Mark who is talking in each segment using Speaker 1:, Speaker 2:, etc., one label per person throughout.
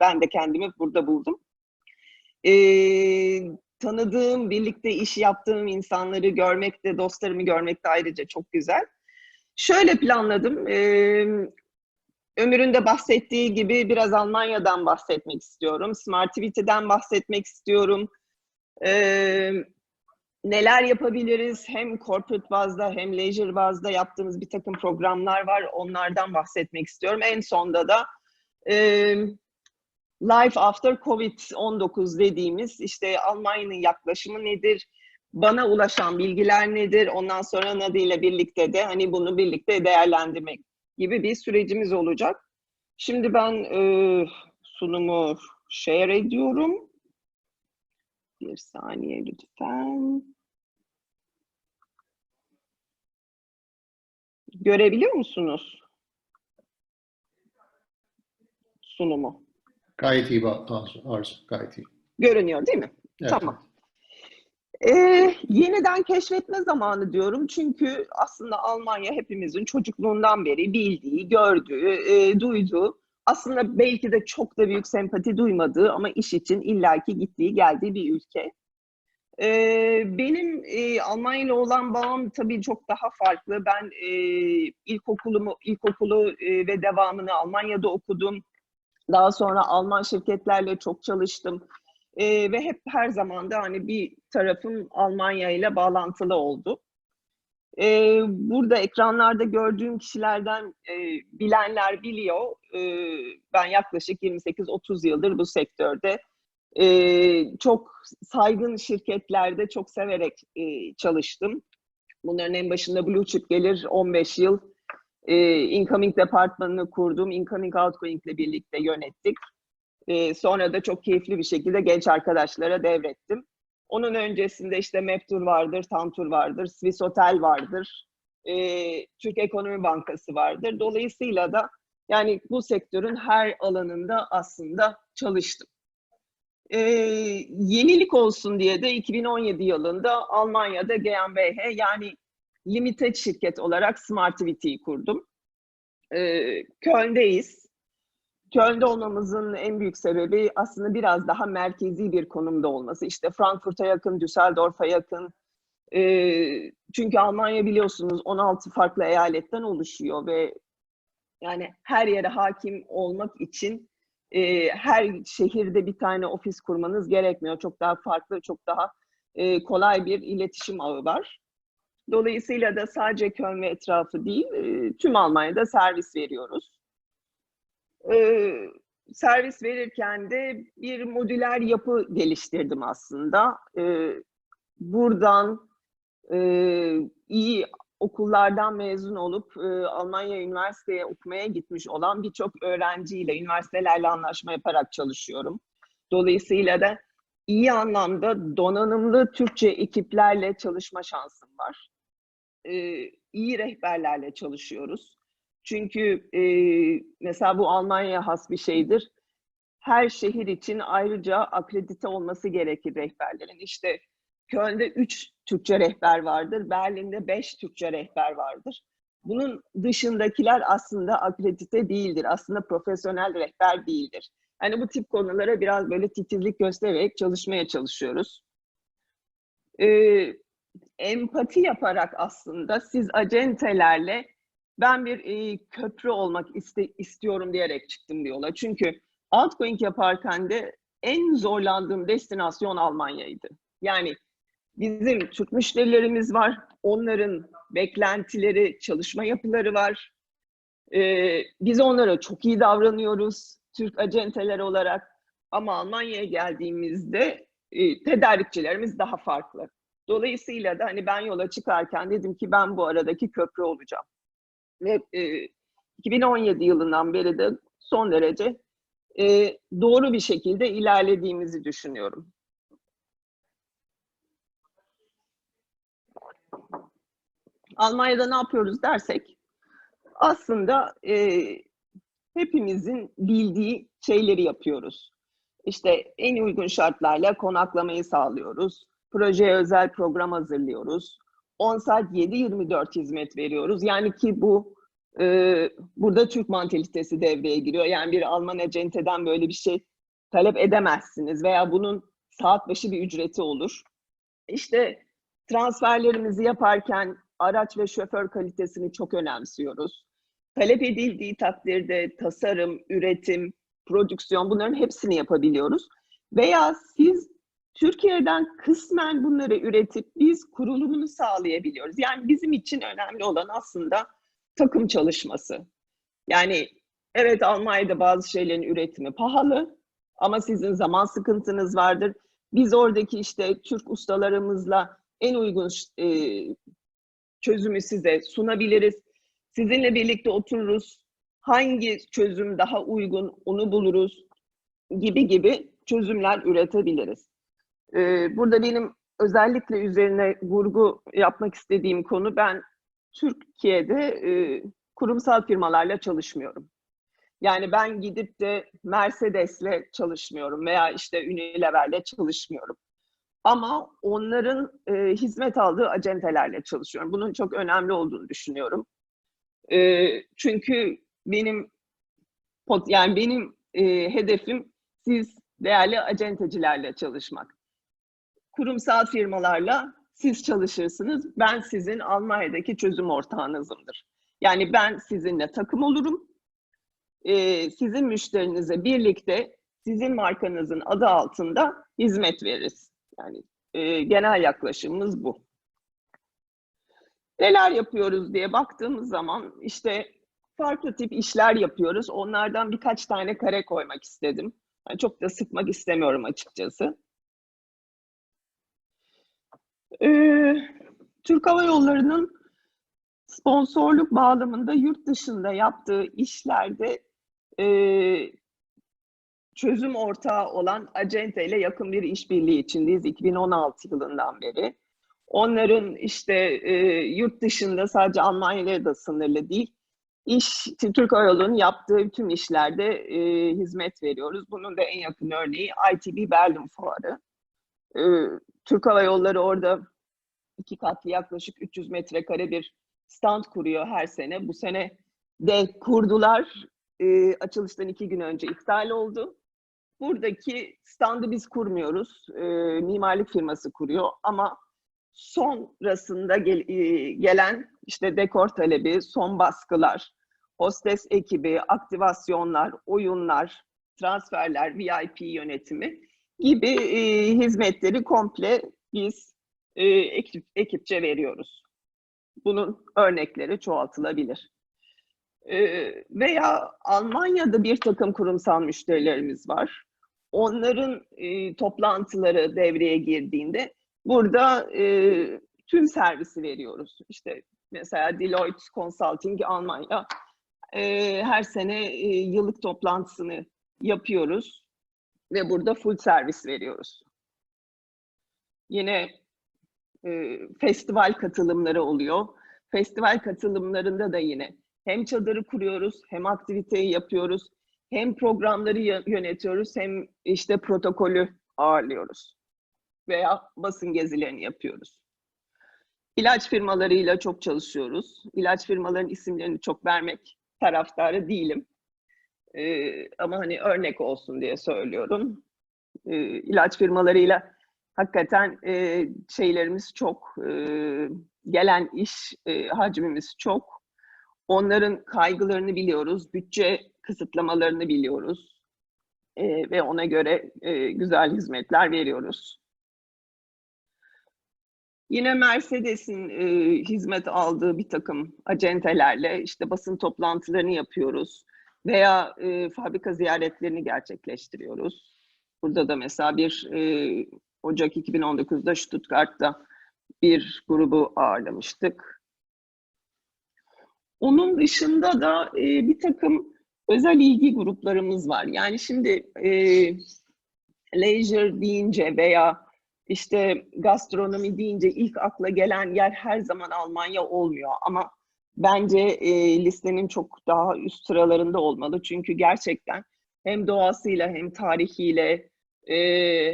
Speaker 1: ben de kendimi burada buldum. E, tanıdığım, birlikte iş yaptığım insanları görmek de, dostlarımı görmek de ayrıca çok güzel. Şöyle planladım. E, Ömür'ün de bahsettiği gibi biraz Almanya'dan bahsetmek istiyorum. Smartivity'den bahsetmek istiyorum. Ee, neler yapabiliriz? Hem corporate bazda hem leisure bazda yaptığımız bir takım programlar var. Onlardan bahsetmek istiyorum. En sonda da e, Life After COVID-19 dediğimiz işte Almanya'nın yaklaşımı nedir? Bana ulaşan bilgiler nedir? Ondan sonra Nadi ile birlikte de hani bunu birlikte değerlendirmek gibi bir sürecimiz olacak. Şimdi ben e, sunumu share ediyorum. Bir saniye lütfen. Görebiliyor musunuz? Sunumu.
Speaker 2: Gayet iyi Arzu, Arzu gayet iyi.
Speaker 1: Görünüyor değil mi?
Speaker 2: Evet.
Speaker 1: Tamam. Ee, yeniden keşfetme zamanı diyorum çünkü aslında Almanya hepimizin çocukluğundan beri bildiği, gördüğü, e, duyduğu, aslında belki de çok da büyük sempati duymadığı ama iş için illaki gittiği, geldiği bir ülke. Ee, benim e, Almanya ile olan bağım tabii çok daha farklı. Ben e, ilkokulumu, ilkokulu e, ve devamını Almanya'da okudum. Daha sonra Alman şirketlerle çok çalıştım. Ee, ve hep her zaman da hani bir tarafım Almanya ile bağlantılı oldu. Ee, burada ekranlarda gördüğüm kişilerden e, bilenler biliyor. Ee, ben yaklaşık 28-30 yıldır bu sektörde e, çok saygın şirketlerde çok severek e, çalıştım. Bunların en başında Blue Chip gelir 15 yıl. E, incoming departmanını kurdum. Incoming Outgoing ile birlikte yönettik. Ee, sonra da çok keyifli bir şekilde genç arkadaşlara devrettim. Onun öncesinde işte Meptur vardır, Tantur vardır, Swiss Hotel vardır, ee, Türk Ekonomi Bankası vardır. Dolayısıyla da yani bu sektörün her alanında aslında çalıştım. Ee, yenilik olsun diye de 2017 yılında Almanya'da GmbH yani limited şirket olarak Smartivity'yi kurdum. Ee, Köln'deyiz. Köln'de olmamızın en büyük sebebi aslında biraz daha merkezi bir konumda olması. İşte Frankfurt'a yakın, Düsseldorf'a yakın. E, çünkü Almanya biliyorsunuz 16 farklı eyaletten oluşuyor ve yani her yere hakim olmak için e, her şehirde bir tane ofis kurmanız gerekmiyor. Çok daha farklı, çok daha e, kolay bir iletişim ağı var. Dolayısıyla da sadece Köln ve etrafı değil, e, tüm Almanya'da servis veriyoruz. Ee, servis verirken de bir modüler yapı geliştirdim aslında. Ee, buradan e, iyi okullardan mezun olup e, Almanya Üniversiteye okumaya gitmiş olan birçok öğrenciyle, üniversitelerle anlaşma yaparak çalışıyorum. Dolayısıyla da iyi anlamda donanımlı Türkçe ekiplerle çalışma şansım var. Ee, iyi rehberlerle çalışıyoruz. Çünkü e, mesela bu Almanya'ya has bir şeydir. Her şehir için ayrıca akredite olması gerekir rehberlerin. İşte Köln'de 3 Türkçe rehber vardır, Berlin'de 5 Türkçe rehber vardır. Bunun dışındakiler aslında akredite değildir, aslında profesyonel rehber değildir. Yani bu tip konulara biraz böyle titizlik göstererek çalışmaya çalışıyoruz. Ee, empati yaparak aslında siz acentelerle ben bir e, köprü olmak iste, istiyorum diyerek çıktım bir yola. Çünkü outgoing yaparken de en zorlandığım destinasyon Almanya'ydı. Yani bizim Türk müşterilerimiz var, onların beklentileri, çalışma yapıları var. Ee, biz onlara çok iyi davranıyoruz Türk acenteler olarak. Ama Almanya'ya geldiğimizde e, tedarikçilerimiz daha farklı. Dolayısıyla da hani ben yola çıkarken dedim ki ben bu aradaki köprü olacağım ve e, 2017 yılından beri de son derece e, doğru bir şekilde ilerlediğimizi düşünüyorum. Almanya'da ne yapıyoruz dersek, aslında e, hepimizin bildiği şeyleri yapıyoruz. İşte en uygun şartlarla konaklamayı sağlıyoruz. Projeye özel program hazırlıyoruz. 10 saat 7-24 hizmet veriyoruz. Yani ki bu Ee, burada Türk mantalitesi devreye giriyor. Yani bir Alman acenteden böyle bir şey talep edemezsiniz veya bunun saat başı bir ücreti olur. İşte transferlerimizi yaparken araç ve şoför kalitesini çok önemsiyoruz. Talep edildiği takdirde tasarım, üretim, prodüksiyon bunların hepsini yapabiliyoruz. Veya siz Türkiye'den kısmen bunları üretip biz kurulumunu sağlayabiliyoruz. Yani bizim için önemli olan aslında takım çalışması. Yani evet Almanya'da bazı şeylerin üretimi pahalı ama sizin zaman sıkıntınız vardır. Biz oradaki işte Türk ustalarımızla en uygun e, çözümü size sunabiliriz. Sizinle birlikte otururuz. Hangi çözüm daha uygun onu buluruz gibi gibi çözümler üretebiliriz. Ee, burada benim özellikle üzerine vurgu yapmak istediğim konu ben Türkiye'de e, kurumsal firmalarla çalışmıyorum. Yani ben gidip de Mercedes'le çalışmıyorum veya işte Unilever'le çalışmıyorum. Ama onların e, hizmet aldığı acentelerle çalışıyorum. Bunun çok önemli olduğunu düşünüyorum. E, çünkü benim yani benim e, hedefim siz değerli acentecilerle çalışmak. Kurumsal firmalarla siz çalışırsınız. Ben sizin Almanya'daki çözüm ortağınızımdır. Yani ben sizinle takım olurum. E, sizin müşterinize birlikte sizin markanızın adı altında hizmet veririz. Yani e, genel yaklaşımımız bu. Neler yapıyoruz diye baktığımız zaman işte farklı tip işler yapıyoruz. Onlardan birkaç tane kare koymak istedim. Yani çok da sıkmak istemiyorum açıkçası. Ee, Türk Hava Yolları'nın sponsorluk bağlamında yurt dışında yaptığı işlerde e, çözüm ortağı olan Acente ile yakın bir işbirliği içindeyiz 2016 yılından beri. Onların işte e, yurt dışında sadece Almanya'ya da sınırlı değil, iş Türk Hava Yolu'nun yaptığı tüm işlerde e, hizmet veriyoruz. Bunun da en yakın örneği ITB Berlin Fuarı. E, Türk Hava Yolları orada iki katlı yaklaşık 300 metrekare bir stand kuruyor her sene. Bu sene de kurdular. E, açılıştan iki gün önce iptal oldu. Buradaki standı biz kurmuyoruz. E, mimarlık firması kuruyor ama sonrasında gel, e, gelen işte dekor talebi, son baskılar, hostes ekibi, aktivasyonlar, oyunlar, transferler, VIP yönetimi gibi e, hizmetleri komple biz e, ekip, ekipçe veriyoruz. Bunun örnekleri çoğaltılabilir. E, veya Almanya'da bir takım kurumsal müşterilerimiz var. Onların e, toplantıları devreye girdiğinde burada e, tüm servisi veriyoruz. İşte mesela Deloitte Consulting Almanya e, her sene e, yıllık toplantısını yapıyoruz ve burada full servis veriyoruz. Yine e, festival katılımları oluyor. Festival katılımlarında da yine hem çadırı kuruyoruz, hem aktiviteyi yapıyoruz, hem programları yönetiyoruz, hem işte protokolü ağırlıyoruz veya basın gezilerini yapıyoruz. İlaç firmalarıyla çok çalışıyoruz. İlaç firmaların isimlerini çok vermek taraftarı değilim. Ee, ama hani örnek olsun diye söylüyorum. Ee, ilaç firmalarıyla hakikaten e, şeylerimiz çok, e, gelen iş e, hacmimiz çok. Onların kaygılarını biliyoruz, bütçe kısıtlamalarını biliyoruz e, ve ona göre e, güzel hizmetler veriyoruz. Yine Mercedes'in e, hizmet aldığı bir takım acentelerle işte basın toplantılarını yapıyoruz veya e, fabrika ziyaretlerini gerçekleştiriyoruz. Burada da mesela bir e, Ocak 2019'da Stuttgart'ta bir grubu ağırlamıştık. Onun dışında da e, bir takım özel ilgi gruplarımız var. Yani şimdi e, leisure deyince veya işte gastronomi deyince ilk akla gelen yer her zaman Almanya olmuyor ama bence e, listenin çok daha üst sıralarında olmalı. Çünkü gerçekten hem doğasıyla hem tarihiyle e,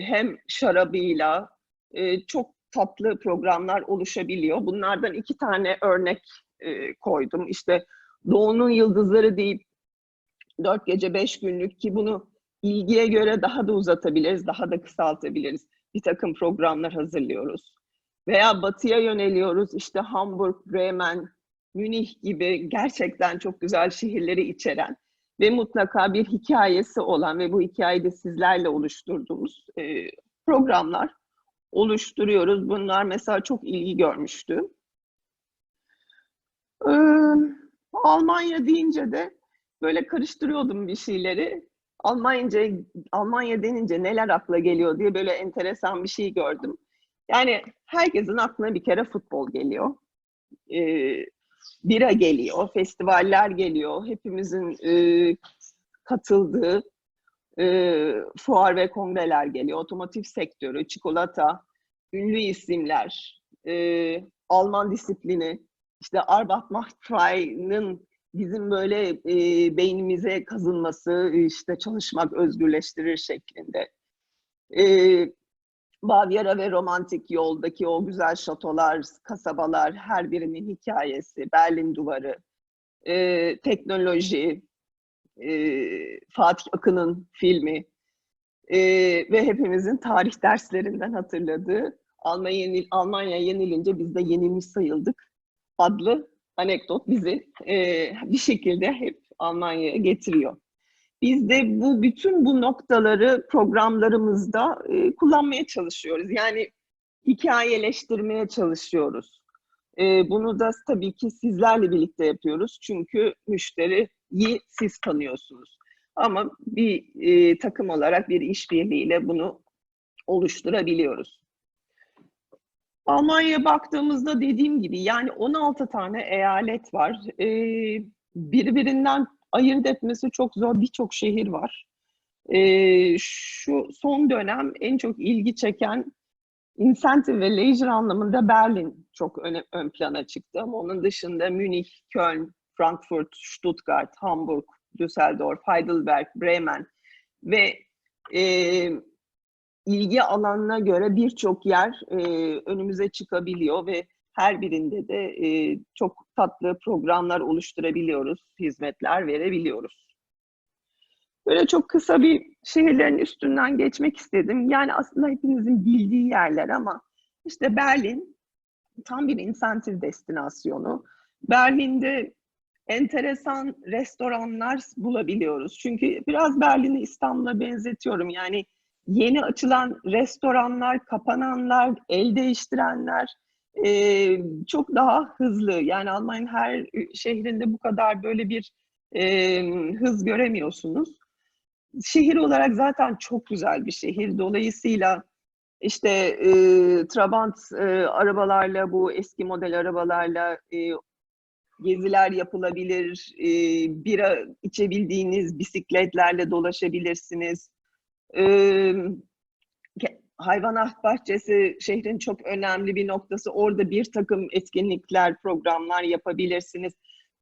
Speaker 1: hem şarabıyla e, çok tatlı programlar oluşabiliyor. Bunlardan iki tane örnek e, koydum. İşte Doğu'nun Yıldızları deyip dört gece beş günlük ki bunu ilgiye göre daha da uzatabiliriz, daha da kısaltabiliriz. Bir takım programlar hazırlıyoruz. Veya batıya yöneliyoruz. İşte Hamburg, Bremen, Münih gibi gerçekten çok güzel şehirleri içeren ve mutlaka bir hikayesi olan ve bu hikayeyi de sizlerle oluşturduğumuz e, programlar oluşturuyoruz. Bunlar mesela çok ilgi görmüştü. Ee, Almanya deyince de böyle karıştırıyordum bir şeyleri. Almanca, Almanya denince neler akla geliyor diye böyle enteresan bir şey gördüm. Yani herkesin aklına bir kere futbol geliyor. Ee, bira geliyor, festivaller geliyor. Hepimizin e, katıldığı e, fuar ve kongreler geliyor. Otomotiv sektörü, çikolata, ünlü isimler, e, Alman disiplini, işte Arbeit macht frei'nin bizim böyle e, beynimize kazınması, işte çalışmak özgürleştirir şeklinde. E, Bavyera ve romantik yoldaki o güzel şatolar, kasabalar, her birinin hikayesi, Berlin Duvarı, e, teknoloji, e, Fatih Akın'ın filmi e, ve hepimizin tarih derslerinden hatırladığı Almanya, yenil, Almanya yenilince biz de yenilmiş sayıldık adlı anekdot bizi e, bir şekilde hep Almanya'ya getiriyor. Biz de bu bütün bu noktaları programlarımızda e, kullanmaya çalışıyoruz. Yani hikayeleştirmeye çalışıyoruz. E, bunu da tabii ki sizlerle birlikte yapıyoruz. Çünkü müşteriyi siz tanıyorsunuz. Ama bir e, takım olarak bir işbirliğiyle bunu oluşturabiliyoruz. Almanya'ya baktığımızda dediğim gibi yani 16 tane eyalet var. E, birbirinden ayırt etmesi çok zor birçok şehir var. E, şu son dönem en çok ilgi çeken incentive ve leisure anlamında Berlin çok öne, ön plana çıktı. Ama onun dışında Münih, Köln, Frankfurt, Stuttgart, Hamburg, Düsseldorf, Heidelberg, Bremen ve e, ilgi alanına göre birçok yer e, önümüze çıkabiliyor ve her birinde de e, çok tatlı programlar oluşturabiliyoruz, hizmetler verebiliyoruz. Böyle çok kısa bir şehirlerin üstünden geçmek istedim. Yani aslında hepinizin bildiği yerler ama işte Berlin tam bir insentif destinasyonu. Berlin'de enteresan restoranlar bulabiliyoruz. Çünkü biraz Berlin'i İstanbul'a benzetiyorum. Yani yeni açılan restoranlar, kapananlar, el değiştirenler e, çok daha hızlı. Yani Almanya'nın her şehrinde bu kadar böyle bir e, hız göremiyorsunuz. Şehir olarak zaten çok güzel bir şehir. Dolayısıyla işte e, Trabant e, arabalarla, bu eski model arabalarla e, geziler yapılabilir, e, bira içebildiğiniz bisikletlerle dolaşabilirsiniz. E, hayvanat bahçesi şehrin çok önemli bir noktası. Orada bir takım etkinlikler, programlar yapabilirsiniz.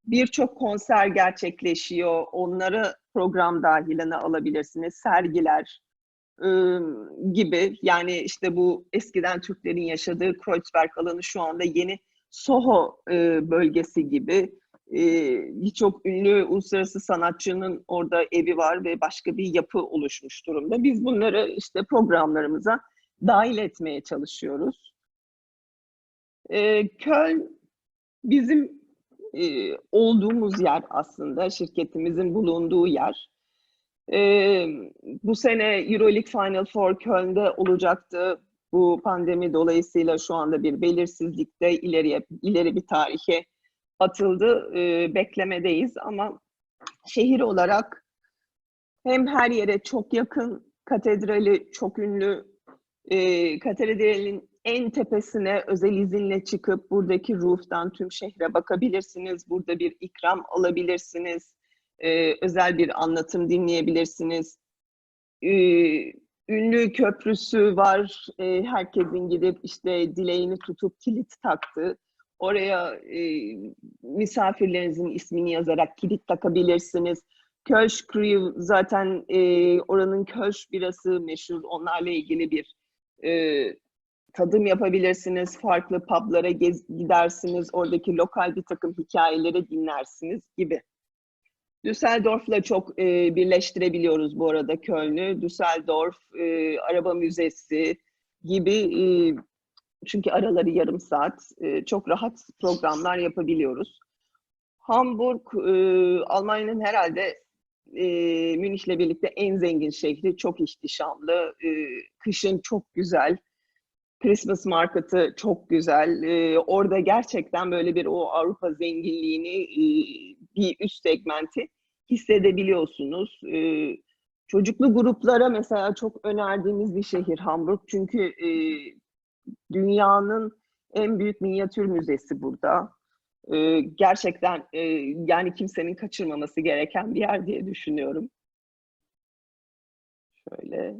Speaker 1: Birçok konser gerçekleşiyor. Onları program dahiline alabilirsiniz. Sergiler ıı, gibi. Yani işte bu eskiden Türklerin yaşadığı Kreuzberg alanı şu anda yeni Soho ıı, bölgesi gibi. Birçok ünlü uluslararası sanatçının orada evi var ve başka bir yapı oluşmuş durumda. Biz bunları işte programlarımıza dahil etmeye çalışıyoruz. Köln bizim e, olduğumuz yer aslında, şirketimizin bulunduğu yer. E, bu sene Euroleague Final Four Köln'de olacaktı. Bu pandemi dolayısıyla şu anda bir belirsizlikte ileriye ileri bir tarihe atıldı. E, beklemedeyiz ama şehir olarak hem her yere çok yakın, katedrali çok ünlü, e, katedralin en tepesine özel izinle çıkıp buradaki roof'tan tüm şehre bakabilirsiniz. Burada bir ikram alabilirsiniz. Ee, özel bir anlatım dinleyebilirsiniz. Ee, ünlü köprüsü var. Ee, herkesin gidip işte dileğini tutup kilit taktı. Oraya e, misafirlerinizin ismini yazarak kilit takabilirsiniz. Kölsch Crew zaten e, oranın Kölsch birası meşhur. Onlarla ilgili bir e, tadım yapabilirsiniz, farklı publara gez, gidersiniz, oradaki lokal bir takım hikayeleri dinlersiniz gibi. Düsseldorf'la çok e, birleştirebiliyoruz bu arada Köln'ü. Düsseldorf, e, araba müzesi gibi e, çünkü araları yarım saat e, çok rahat programlar yapabiliyoruz. Hamburg, e, Almanya'nın herhalde e, Münih'le birlikte en zengin şehri, çok ihtişamlı, e, kışın çok güzel, Christmas market'ı çok güzel. Orada gerçekten böyle bir o Avrupa zenginliğini, bir üst segmenti hissedebiliyorsunuz. Çocuklu gruplara mesela çok önerdiğimiz bir şehir Hamburg. Çünkü dünyanın en büyük minyatür müzesi burada. E, gerçekten e, yani kimsenin kaçırmaması gereken bir yer diye düşünüyorum. Şöyle.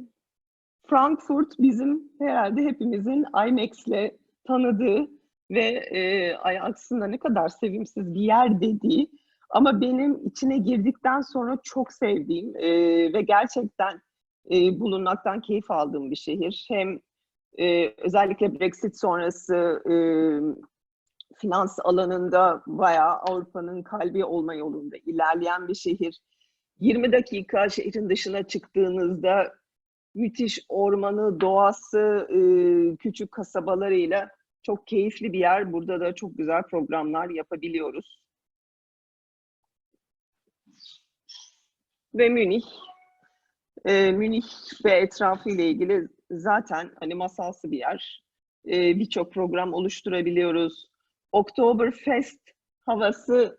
Speaker 1: Frankfurt bizim herhalde hepimizin IMAX'le tanıdığı ve e, ay aslında ne kadar sevimsiz bir yer dediği ama benim içine girdikten sonra çok sevdiğim e, ve gerçekten e, bulunmaktan keyif aldığım bir şehir. Hem e, özellikle Brexit sonrası e, finans alanında bayağı Avrupa'nın kalbi olma yolunda ilerleyen bir şehir. 20 dakika şehrin dışına çıktığınızda müthiş ormanı, doğası, e, küçük kasabalarıyla çok keyifli bir yer. Burada da çok güzel programlar yapabiliyoruz. Ve Münih. E, Münih ve etrafı ile ilgili zaten hani masalsı bir yer. E, Birçok program oluşturabiliyoruz. Oktoberfest havası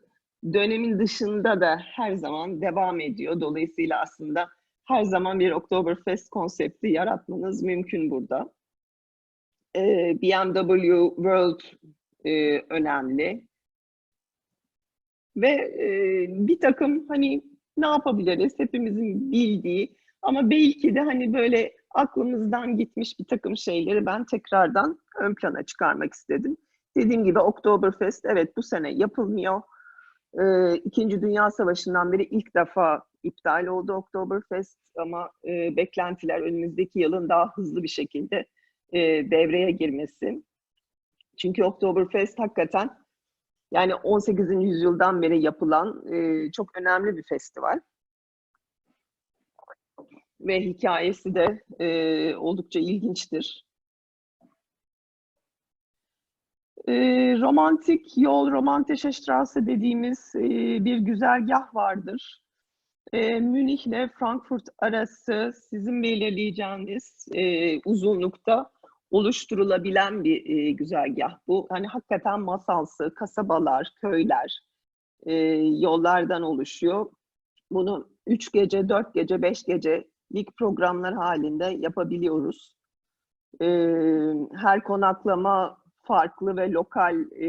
Speaker 1: dönemin dışında da her zaman devam ediyor. Dolayısıyla aslında her zaman bir Oktoberfest konsepti yaratmanız mümkün burada. Ee, BMW World e, önemli. Ve e, bir takım hani ne yapabiliriz hepimizin bildiği ama belki de hani böyle aklımızdan gitmiş bir takım şeyleri ben tekrardan ön plana çıkarmak istedim. Dediğim gibi Oktoberfest evet bu sene yapılmıyor. Ee, İkinci Dünya Savaşı'ndan beri ilk defa iptal oldu Oktoberfest ama e, beklentiler önümüzdeki yılın daha hızlı bir şekilde e, devreye girmesi. Çünkü Oktoberfest hakikaten yani 18. yüzyıldan beri yapılan e, çok önemli bir festival. Ve hikayesi de e, oldukça ilginçtir. E, romantik yol, Romantische Straße dediğimiz e, bir güzergah vardır. E, Münih ile Frankfurt arası sizin belirleyeceğiniz e, uzunlukta oluşturulabilen bir e, güzergah bu. Hani hakikaten masalsı, kasabalar, köyler, e, yollardan oluşuyor. Bunu 3 gece, 4 gece, 5 gecelik programlar halinde yapabiliyoruz. E, her konaklama farklı ve lokal e,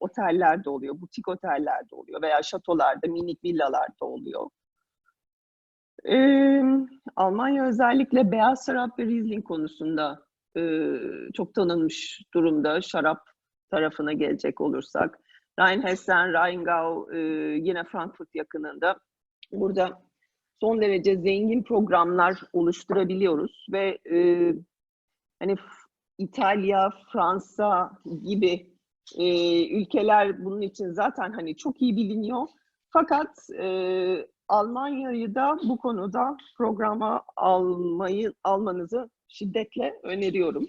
Speaker 1: otellerde oluyor, butik otellerde oluyor veya şatolarda, minik villalarda oluyor. E, Almanya özellikle beyaz şarap ve Riesling konusunda e, çok tanınmış durumda şarap tarafına gelecek olursak. Rheinhessen, Rheingau e, yine Frankfurt yakınında. Burada son derece zengin programlar oluşturabiliyoruz ve e, hani İtalya, Fransa gibi e, ülkeler bunun için zaten hani çok iyi biliniyor. Fakat e, Almanya'yı da bu konuda programa almayı almanızı şiddetle öneriyorum.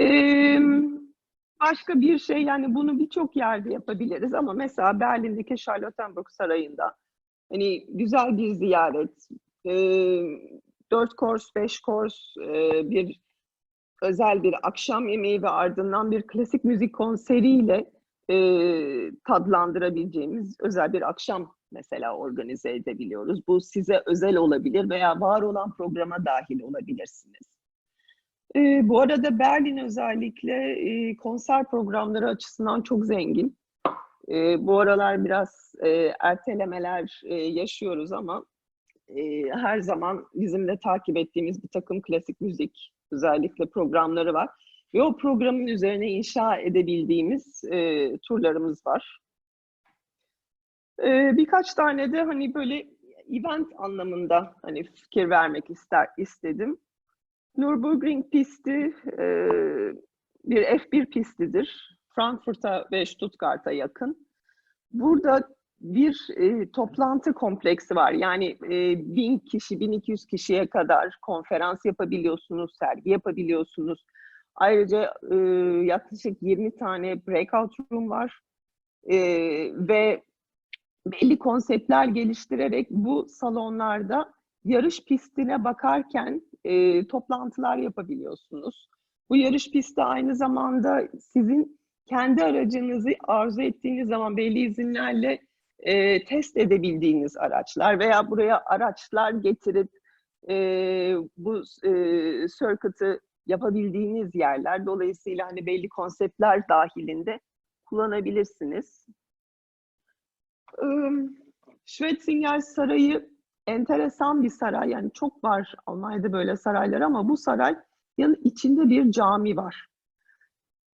Speaker 1: Ee, başka bir şey yani bunu birçok yerde yapabiliriz ama mesela Berlin'deki Charlottenburg Sarayı'nda hani güzel bir ziyaret, e, 4 kors, 5 kors, e, bir özel bir akşam yemeği ve ardından bir klasik müzik konseriyle e, tadlandırabileceğimiz özel bir akşam mesela organize edebiliyoruz. Bu size özel olabilir veya var olan programa dahil olabilirsiniz. E, bu arada Berlin özellikle e, konser programları açısından çok zengin. E, bu aralar biraz e, ertelemeler e, yaşıyoruz ama e, her zaman bizim de takip ettiğimiz bir takım klasik müzik özellikle programları var. Ve o programın üzerine inşa edebildiğimiz e, turlarımız var. E, birkaç tane de hani böyle event anlamında hani fikir vermek ister istedim. Nürburgring pisti e, bir F1 pistidir. Frankfurt'a ve Stuttgart'a yakın. Burada bir e, toplantı kompleksi var. Yani e, 1000 kişi, 1200 kişiye kadar konferans yapabiliyorsunuz, sergi yapabiliyorsunuz. Ayrıca e, yaklaşık 20 tane breakout room var. E, ve belli konseptler geliştirerek bu salonlarda yarış pistine bakarken e, toplantılar yapabiliyorsunuz. Bu yarış pisti aynı zamanda sizin kendi aracınızı arzu ettiğiniz zaman belli izinlerle e, test edebildiğiniz araçlar veya buraya araçlar getirip e, bu e, circuit'ı yapabildiğiniz yerler. Dolayısıyla hani belli konseptler dahilinde kullanabilirsiniz. Schwetzinger Sarayı enteresan bir saray. Yani çok var Almanya'da böyle saraylar ama bu saray yanı içinde bir cami var.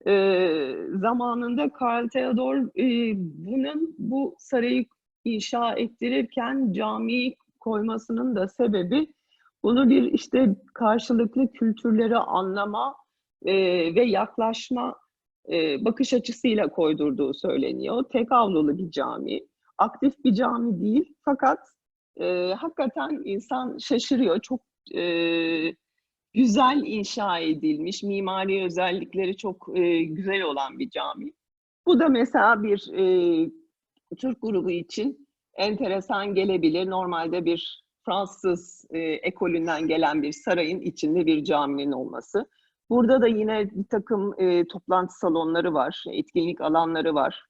Speaker 1: Ee, zamanında Karl Theodor e, bunun bu sarayı inşa ettirirken cami koymasının da sebebi bunu bir işte karşılıklı kültürleri anlama e, ve yaklaşma e, bakış açısıyla koydurduğu söyleniyor. Tek avlulu bir cami. Aktif bir cami değil fakat e, hakikaten insan şaşırıyor. Çok e, güzel inşa edilmiş, mimari özellikleri çok e, güzel olan bir cami. Bu da mesela bir e, Türk grubu için enteresan gelebilir. Normalde bir Fransız e, ekolünden gelen bir sarayın içinde bir caminin olması. Burada da yine bir takım e, toplantı salonları var, etkinlik alanları var.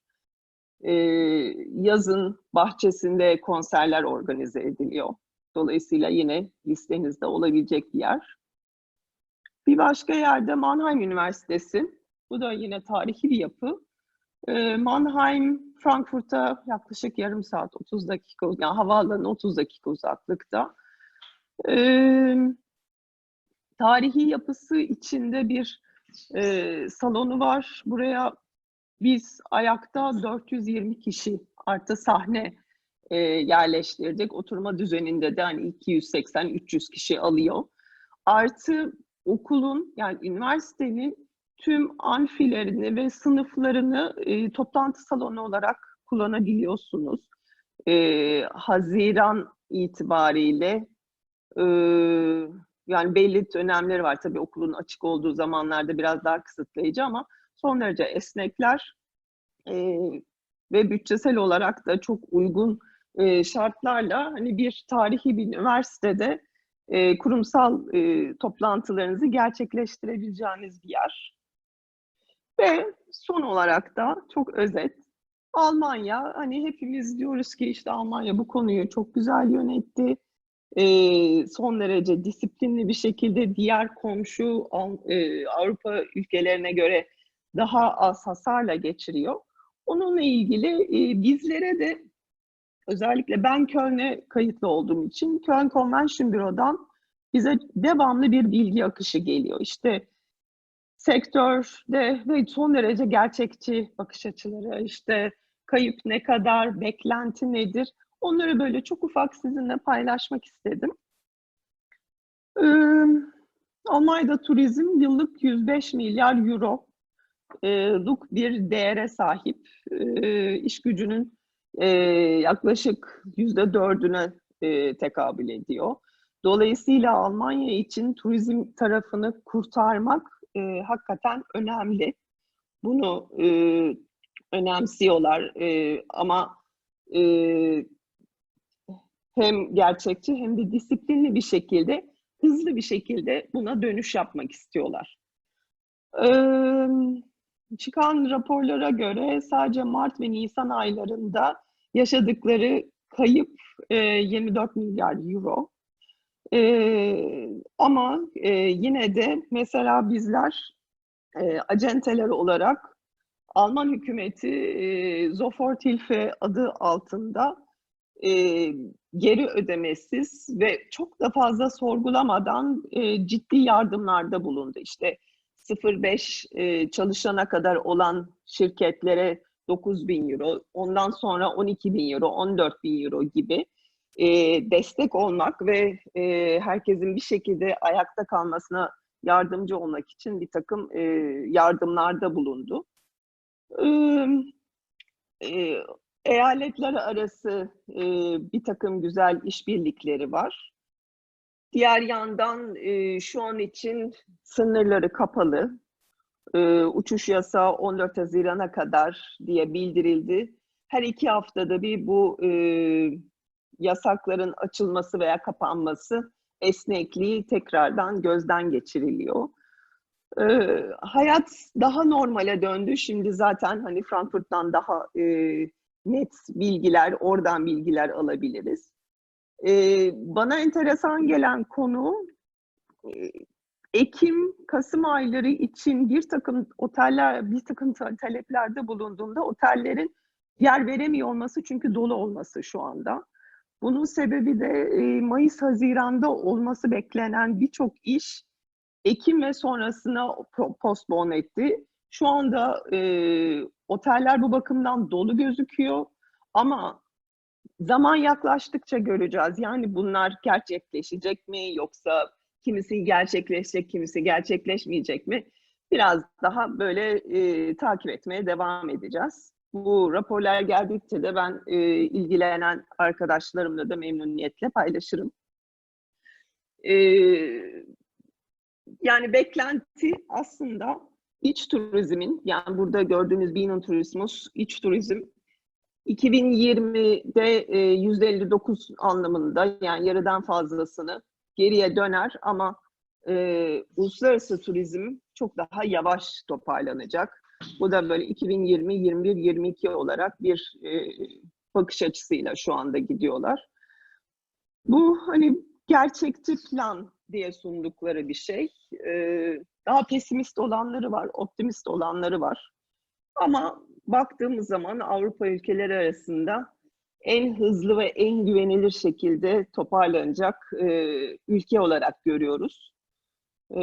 Speaker 1: E, yazın bahçesinde konserler organize ediliyor. Dolayısıyla yine listenizde olabilecek bir yer. Bir başka yerde Mannheim Üniversitesi. Bu da yine tarihi bir yapı. E, Mannheim, Frankfurt'a yaklaşık yarım saat, 30 dakika, yani havaalanı 30 dakika uzaklıkta. E, tarihi yapısı içinde bir e, salonu var. Buraya biz ayakta 420 kişi artı sahne e, yerleştirdik. Oturma düzeninde de hani 280-300 kişi alıyor. Artı okulun yani üniversitenin tüm amfilerini ve sınıflarını e, toplantı salonu olarak kullanabiliyorsunuz. E, Haziran itibariyle e, yani belli dönemleri var. Tabii okulun açık olduğu zamanlarda biraz daha kısıtlayıcı ama son derece esnekler e, ve bütçesel olarak da çok uygun e, şartlarla hani bir tarihi bir üniversitede e, kurumsal e, toplantılarınızı gerçekleştirebileceğiniz bir yer. Ve son olarak da çok özet Almanya hani hepimiz diyoruz ki işte Almanya bu konuyu çok güzel yönetti. E, son derece disiplinli bir şekilde diğer komşu e, Avrupa ülkelerine göre daha az hasarla geçiriyor. Onunla ilgili e, bizlere de özellikle ben Köln'e kayıtlı olduğum için Köln Convention Büro'dan bize devamlı bir bilgi akışı geliyor. İşte sektörde ve son derece gerçekçi bakış açıları, işte kayıp ne kadar, beklenti nedir? Onları böyle çok ufak sizinle paylaşmak istedim. Ee, Almanya'da turizm yıllık 105 milyar euro luk bir değere sahip. E, iş gücünün e, yaklaşık yüzde dördüne e, tekabül ediyor. Dolayısıyla Almanya için turizm tarafını kurtarmak e, hakikaten önemli. Bunu e, önemsiyorlar e, ama e, hem gerçekçi hem de disiplinli bir şekilde, hızlı bir şekilde buna dönüş yapmak istiyorlar. Ee, çıkan raporlara göre sadece Mart ve Nisan aylarında yaşadıkları kayıp e, 24 milyar euro. E, ama e, yine de mesela bizler e, acenteler olarak Alman hükümeti e, Soforthilfe adı altında e, geri ödemesiz ve çok da fazla sorgulamadan e, ciddi yardımlarda bulundu. İşte 0.5 e, çalışana kadar olan şirketlere 9 bin euro, ondan sonra 12 bin euro, 14 bin euro gibi e, destek olmak ve e, herkesin bir şekilde ayakta kalmasına yardımcı olmak için bir takım e, yardımlarda bulundu. E, eyaletler arası e, bir takım güzel işbirlikleri var. Diğer yandan e, şu an için sınırları kapalı. E, uçuş yasağı 14 Haziran'a kadar diye bildirildi. Her iki haftada bir bu e, yasakların açılması veya kapanması esnekliği tekrardan gözden geçiriliyor. E, hayat daha normale döndü. Şimdi zaten hani Frankfurt'tan daha e, net bilgiler, oradan bilgiler alabiliriz. E, bana enteresan gelen konu e, Ekim, Kasım ayları için bir takım oteller, bir takım ta- taleplerde bulunduğunda otellerin yer veremiyor olması çünkü dolu olması şu anda. Bunun sebebi de e, Mayıs, Haziran'da olması beklenen birçok iş Ekim ve sonrasına po- postpone etti. Şu anda e, oteller bu bakımdan dolu gözüküyor ama zaman yaklaştıkça göreceğiz. Yani bunlar gerçekleşecek mi yoksa kimisi gerçekleşecek, kimisi gerçekleşmeyecek mi? Biraz daha böyle e, takip etmeye devam edeceğiz. Bu raporlar geldikçe de ben e, ilgilenen arkadaşlarımla da memnuniyetle paylaşırım. E, yani beklenti aslında iç turizmin, yani burada gördüğünüz Biennial Tourismus, iç turizm 2020'de e, %59 anlamında yani yarıdan fazlasını geriye döner ama e, uluslararası turizm çok daha yavaş toparlanacak. Bu da böyle 2020, 21, 22 olarak bir e, bakış açısıyla şu anda gidiyorlar. Bu hani gerçekçi plan diye sundukları bir şey. E, daha pesimist olanları var, optimist olanları var. Ama baktığımız zaman Avrupa ülkeleri arasında en hızlı ve en güvenilir şekilde toparlanacak e, ülke olarak görüyoruz. E,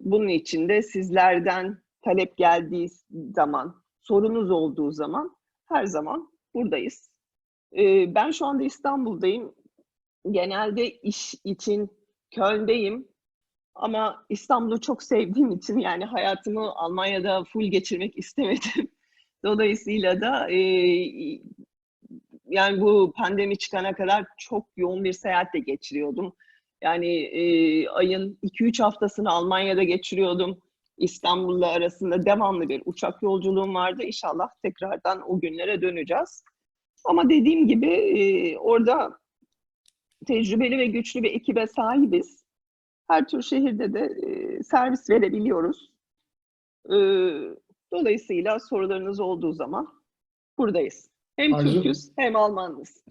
Speaker 1: bunun için de sizlerden talep geldiği zaman, sorunuz olduğu zaman her zaman buradayız. E, ben şu anda İstanbul'dayım. Genelde iş için Köln'deyim. Ama İstanbul'u çok sevdiğim için yani hayatımı Almanya'da full geçirmek istemedim. Dolayısıyla da e, yani bu pandemi çıkana kadar çok yoğun bir seyahatle geçiriyordum. Yani e, ayın 2-3 haftasını Almanya'da geçiriyordum. İstanbul'la arasında devamlı bir uçak yolculuğum vardı. İnşallah tekrardan o günlere döneceğiz. Ama dediğim gibi e, orada tecrübeli ve güçlü bir ekibe sahibiz. Her tür şehirde de e, servis verebiliyoruz. E, dolayısıyla sorularınız olduğu zaman buradayız. Hem
Speaker 2: Arzu-
Speaker 1: Türküz hem Almanız.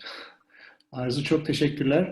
Speaker 2: Arzu çok teşekkürler.